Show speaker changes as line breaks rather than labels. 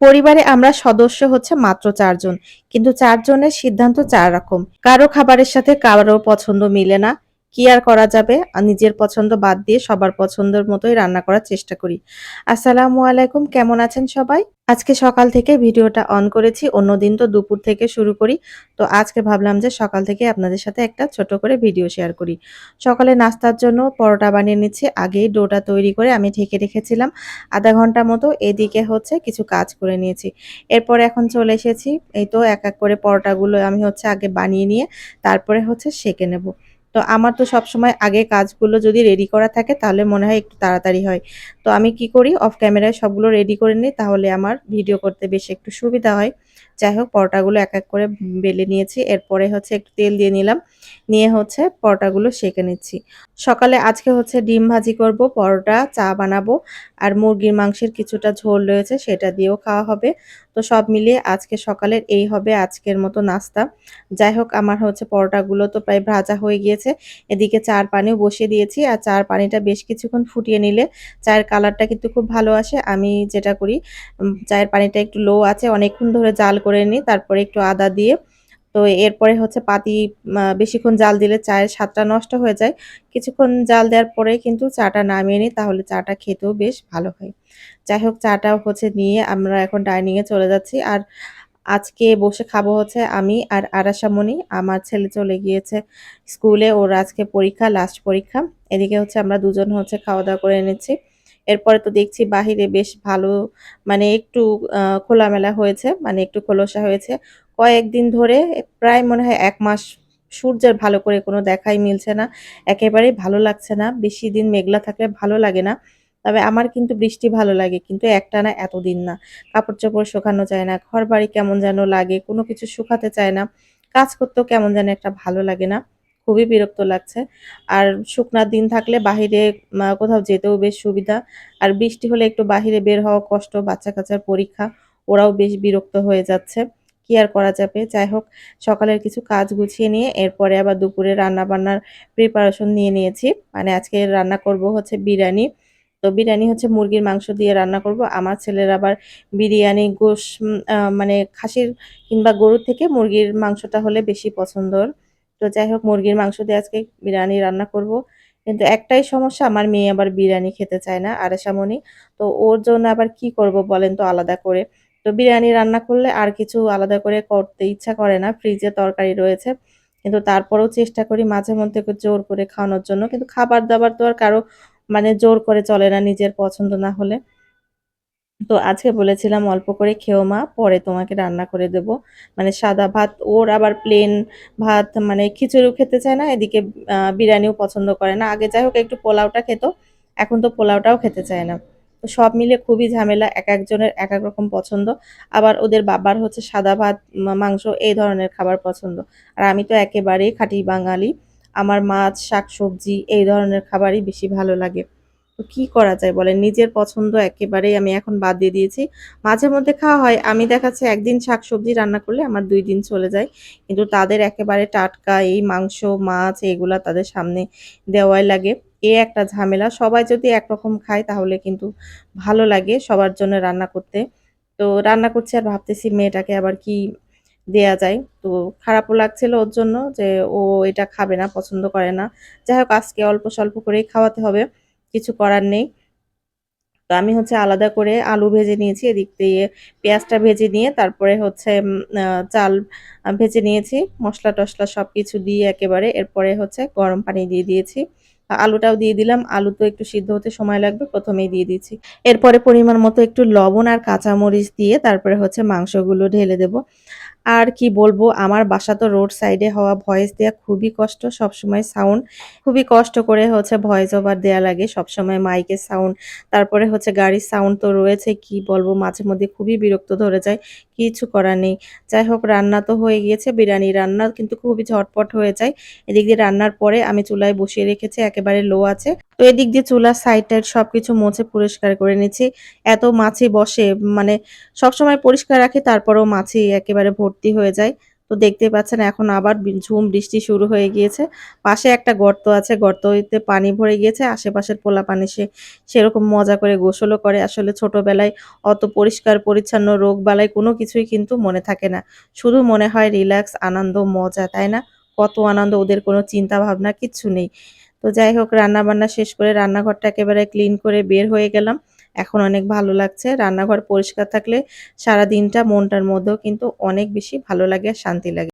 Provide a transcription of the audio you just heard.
পরিবারে আমরা সদস্য হচ্ছে মাত্র চারজন, কিন্তু চারজনের সিদ্ধান্ত চার রকম। কারও খাবারের সাথে কারও পছন্দ মিলে না কি আর করা যাবে? নিজের পছন্দ বাদ দিয়ে সবার পছন্দের মতোই রান্না করার চেষ্টা করি। আসসালামু আলাইকুম, কেমন আছেন সবাই? আজকে সকাল থেকে ভিডিওটা অন করেছি, অন্যদিন তো দুপুর থেকে শুরু করি। তো আজকে ভাবলাম যে সকাল থেকে আপনাদের সাথে একটা ছোট করে ভিডিও শেয়ার করি। সকালে নাস্তার জন্য পরোটা বানিয়ে নিচ্ছি। আগেই ডোটা তৈরি করে আমি ঢেকে রেখেছিলাম। আধা ঘণ্টা মতো এদিকে হচ্ছে কিছু কাজ করে নিয়েছি। এরপর এখন চলে এসেছি। এই তো এক এক করে পরোটাগুলো আমি হচ্ছে আগে বানিয়ে নিয়ে তারপরে হচ্ছে সেঁকে নেব। তো আমার তো সবসময় আগে কাজগুলো যদি রেডি করা থাকে, তাহলে মনে হয় একটু তাড়াতাড়ি হয়। তো আমি কি করি অফ ক্যামেরায় সবগুলো রেডি করে নিই, তাহলে আমার ভিডিও করতে বেশ একটু সুবিধা হয়। যাই হোক, পরোটাগুলো এক এক করে বেলে নিয়েছি। এরপরে হচ্ছে একটু তেল দিয়ে নিলাম। নিয়ে হচ্ছে পরোটাগুলো সেঁকে নিচ্ছি। সকালে আজকে হচ্ছে ডিম ভাজি করব, পরোটা, চা বানাবো আর মুরগির মাংসের কিছুটা ঝোল রয়েছে সেটা দিয়েও খাওয়া হবে। তো সব মিলিয়ে আজকে সকালের এই হবে আজকের মতো নাস্তা। যাই হোক, আমার হচ্ছে পরোটাগুলো তো প্রায় ভাজা হয়ে গিয়েছে। এদিকে চার পানিও বসিয়ে দিয়েছি আর চার পানিটা বেশ কিছুক্ষণ ফুটিয়ে নিলে চায়ের কালারটা কিন্তু খুব ভালো আসে। আমি যেটা করি চায়ের পানিটা একটু লো আছে, অনেকক্ষণ ধরে জাল করে নিই তারপরে একটু আদা দিয়ে। তো এরপরে হচ্ছে পাতি বেশিক্ষণ জাল দিলে চায়ের স্বাদটা নষ্ট হয়ে যায়। কিছুক্ষণ জাল দেওয়ার পরে কিন্তু চাটা নামিয়ে নিই তাহলে চাটা খেতেও বেশ ভালো হয়। যাই হোক, চাটা হচ্ছে নিয়ে আমরা এখন ডাইনিংয়ে চলে যাচ্ছি। আর আজকে বসে খাব হচ্ছে আমি আর আরাসামণি আমার ছেলে চলে গিয়েছে স্কুলে, ওর আজকে পরীক্ষা, লাস্ট পরীক্ষা। এদিকে হচ্ছে আমরা দুজন হচ্ছে খাওয়া দাওয়া করে এনেছি। এরপরে তো দেখছি বাহিরে বেশ ভালো মানে একটু খোলামেলা হয়েছে মানে একটু খোলসা হয়েছে। কয়েকদিন ধরে প্রায় মনে হয় এক মাস সূর্যের ভালো করে কোনো দেখাই মিলছে না, একেবারেই ভালো লাগছে না। বেশি দিন মেঘলা থাকলে ভালো লাগে না, তবে আমার কিন্তু বৃষ্টি ভালো লাগে, কিন্তু একটানা এতদিন না। কাপড় চোপড় শুকানো যায় না ঘর বাড়ি কেমন যেন লাগে, কোনো কিছু শুকাতে চায় না, কাজ করতেও কেমন যেন একটা ভালো লাগে না। খুবই বিরক্ত লাগছে। আর শুকনার দিন থাকলে বাহিরে কোথাও যেতেও বেশ সুবিধা। আর বৃষ্টি হলে একটু বাহিরে বের হওয়া কষ্ট বাচ্চা কাচ্চার পরীক্ষা, ওরাও বেশ বিরক্ত হয়ে যাচ্ছে। কি আর করা যাবে? যাই হোক, সকালের কিছু কাজ গুছিয়ে নিয়ে এরপরে আবার দুপুরে রান্না বান্নার প্রিপারেশন নিয়ে নিয়েছি। মানে আজকে রান্না করব হচ্ছে বিরিয়ানি। তো বিরিয়ানি হচ্ছে মুরগির মাংস দিয়ে রান্না করব। আমার ছেলের আবার বিরিয়ানি, গোশ মানে খাসির কিংবা গরুর থেকে মুরগির মাংসটা হলে বেশি পছন্দর। তো যাই হোক, মুরগির মাংস দিয়ে আজকে বিরিয়ানি রান্না করব। কিন্তু একটাই সমস্যা, আমার মেয়ে আবার বিরিয়ানি খেতে চায় না আর আরেশামণি তো ওর জন্য আবার কি করব বলেন তো আলাদা করে। তো বিরিয়ানি রান্না করলে আর কিছু আলাদা করে করতে ইচ্ছা করে না, ফ্রিজে তরকারি রয়েছে। কিন্তু তারপরেও চেষ্টা করি মাঝে মধ্যে জোর করে খাওয়ানোর জন্য। কিন্তু খাবার দাবার তো আর কারও মানে জোর করে চলে না, নিজের পছন্দ না হলে। তো আজকে বলেছিলাম অল্প করে খেও মা, পরে তোমাকে রান্না করে দেব। মানে সাদা ভাত, ওর আবার প্লেন ভাত মানে খিচুড়িও খেতে চায় না, এদিকে বিরিয়ানিও পছন্দ করে না। আগে যাই হোক, একটু পোলাওটা খেত, এখন তো পোলাওটাও খেতে চায় না। তো সব মিলে খুবই ঝামেলা, এক একজনের এক এক রকম পছন্দ। আবার ওদের বাবার হচ্ছে সাদা ভাত মাংস, এই ধরনের খাবার পছন্দ। আর আমি তো একেবারেই খাঁটি বাঙালি। আমার মাছ শাক সবজি এই ধরনের খাবারই বেশি ভালো লাগে। তো কি করা যায় বলেন? নিজের পছন্দ একেবারেই আমি এখন বাদ দিয়ে দিয়েছি। মাঝে মধ্যে খাওয়া হয়, আমি দেখাচ্ছি একদিন শাক সবজি রান্না করলে আমার দুই দিন চলে যায়। কিন্তু তাদের একেবারে টাটকা, এই মাংস, মাছ এগুলা তাদের সামনে দেওয়াই লাগে। এ একটা ঝামেলা। সবাই যদি একরকম খায় তাহলে কিন্তু ভালো লাগে সবার জন্য রান্না করতে। তো রান্না করছি আর ভাবতেছি মেয়েটাকে আবার কি দেয়া যায়? তো খারাপও লাগছিল ওর জন্য যে ও এটা খাবে না, পছন্দ করে না। যাই হোক, আজকে অল্প স্বল্প করেই খাওয়াতে হবে। কিছু করার নেই। তো আমি হচ্ছে আলাদা করে আলু ভেজে নিয়েছি, এদিক দিয়ে পেঁয়াজটা ভেজে নিয়ে তারপরে হচ্ছে চাল ভেজে নিয়েছি। মশলা টশলা সব কিছু দিয়ে একেবারে এরপরে হচ্ছে গরম পানি দিয়ে দিয়েছি। আলুটাও দিয়ে দিলাম, আলু তো একটু সিদ্ধ হতে সময় লাগবে, প্রথমেই দিয়ে দিচ্ছি এরপরে পরিমাণ মতো একটু লবণ আর কাঁচামরিচ দিয়ে তারপরে হচ্ছে মাংসগুলো ঢেলে দেব। আর কি বলব, আমার বাসা তো রোড সাইডে হওয়া ভয়েস দেওয়া খুবই কষ্ট, সবসময় সাউন্ড খুবই কষ্ট করে হচ্ছে ভয়েস ওভার দেওয়া লাগে, সবসময় মাইকের সাউন্ড তারপরে হচ্ছে গাড়ির সাউন্ড তো রয়েছে, কি বলব, মাঝে মধ্যে খুবই বিরক্ত ধরে যায়, কিছু করার নেই। যাই হোক, রান্না তো হয়ে গিয়েছে, বিরিয়ানি রান্না কিন্তু খুবই ঝটপট হয়ে যায়, এদিক দিয়ে রান্নার পরে আমি চুলায় বসিয়ে রেখেছি, একেবারে লো আছে। তো এদিক দিয়ে চুলার সাইড টাইড সবকিছু মুছে পরিষ্কার করে নিচ্ছি। এত মাছি বসে মানে সবসময় পরিষ্কার রাখি, তারপরেও মাছি একেবারে ভর্তি হয়ে যায়। তো দেখতে পাচ্ছেন এখন আবার ঝুম বৃষ্টি শুরু হয়ে গিয়েছে। পাশে একটা গর্ত আছে, গর্ততে পানি ভরে গিয়েছে, আশেপাশের পোলা পানি সে সেরকম মজা করে গোসলও করে। আসলে ছোটবেলায় অত পরিষ্কার, পরিচ্ছন্ন, রোগ বালাই কোনো কিছুই কিন্তু মনে থাকে না। শুধু মনে হয় রিল্যাক্স আনন্দ, মজা, তাই না? কত আনন্দ, ওদের কোনো চিন্তা ভাবনা কিচ্ছু নেই। তো যাই হোক রান্না বান্না শেষ করে রান্নাঘরটা একেবারে ক্লিন করে বের হয়ে গেলাম। এখন অনেক ভালো লাগছে। রান্নাঘর পরিষ্কার থাকলে সারা দিনটা মনটার মধ্যেও কিন্তু অনেক বেশি ভালো লাগে আর শান্তি লাগে।